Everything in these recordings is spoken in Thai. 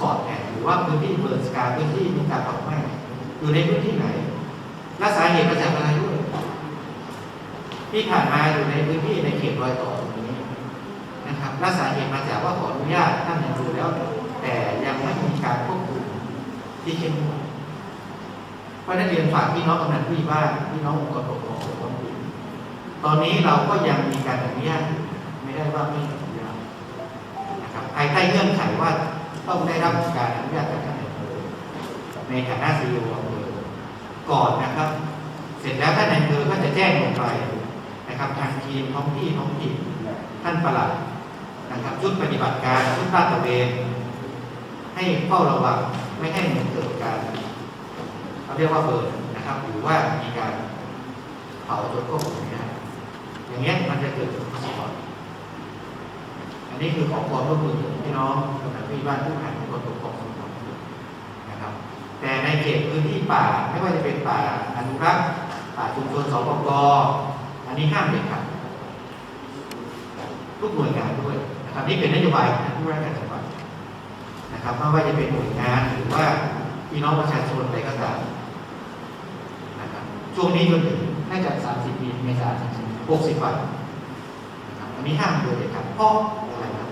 ปอดแอนหรือว่าพื้นที่เบิร์สกาพื้นที่มีการเผาไหม้อยู่ในพื้นที่ไหน และสาเหตุมาจากอะไรด้วยที่ผ่านมาอยู่ในพื้นที่ในเขตรอยต่อตรงนี้นะครับและสาเหตุมาจากว่าขออนุญาตท่านยังดูแล้ว แต่ยังไม่มีการควบคุมที่เข้มงวดเพราะนั้เรียนฝากพี่น้องกำนันผู้ใหญ่บ้านพี่น้ององค์กรปกครองส่วนท้องถิ่นตอนนี้เราก็ยังมีการอนุญาตอยู่ไม่ได้ว่าไม่อนุญาตนะครับภายใต้เงื่อนไขว่า ต้องได้รับการอนุญาตจากท่านนายอำเภอในฐานะซีอีโออำเภอก่อนนะครับ เสร็จแล้วท่านนายอำเภอก็จะแจ้งลงไปนะครับ ทางทีมท้องที่ท้องถิ่นท่านปลัดนะครับชุดปฏิบัติการชุดลาดตระเวนให้เฝ้าระวังไม่ให้มันเกิดการเขาเรียกว่าเบิร์นนะครับ หรือว่ามีการเผาจนควบคุมไม่ได้อย่างเงี้ยมันจะเกิดผลเสียอั นี้คือขอความร่วมมือของพี่น้องกำนันผู้ใหญ่บ้านผู้แทนคนปกครองส่วนท้องถิ่นนะครับ แต่ในเขตพื้นที่ป่าไม่ว่าจะเป็นป่าอนุรักษ์ป่าชุมชนสปกอันนี้ห้ามเด็ดขาดทุกหน่วยงานด้วยนะครับนี่เป็นนโยบายของผู้ว่ราชการจังหวัดนะครับไม่ว่าจะเป็นหน่วยงานหรือว่าพี่น้องประชาชนอะไรก็ตามนะครับช่วงนี้จนถึงน่าจะ30ปีเมษายน60วัน นี้ห้ามโดยเด็ดขาดเพราะอะไรครับ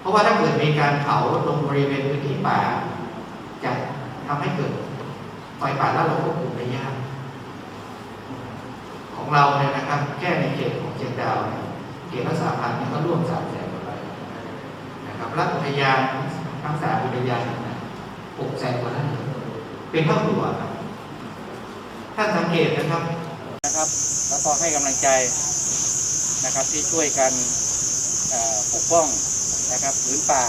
เพราะว่าถ้าเกิดมีการเผาตรงบริเวณพื้นที่ป่าจะทำให้เกิดไฟป่าแล้วเราควบคุมได้ยากของเราเนี่ยนะครับ แค่ในเขตของเชียงดาวเนี่ยเขตรักษาพันธุ์เนี่ยก็ร่วมสามแสนกว่าไร่นะครับรัฐอุทยานทั้งสามอุทยานนี่ยหกแสนกว่าไร่เป็นเท่าตัวครับท่านสังเกตนะครับนะครับ แล้วก็ให้กำลังใจ นะครับที่ช่วยกันปกป้องนะครับผืนป่า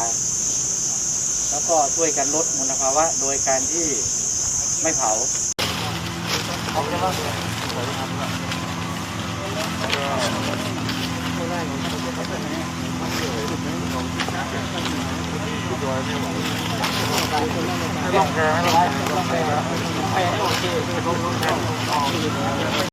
แล้วก็ช่วยกันลดมลภาวะโดยการที่ไม่เผาเ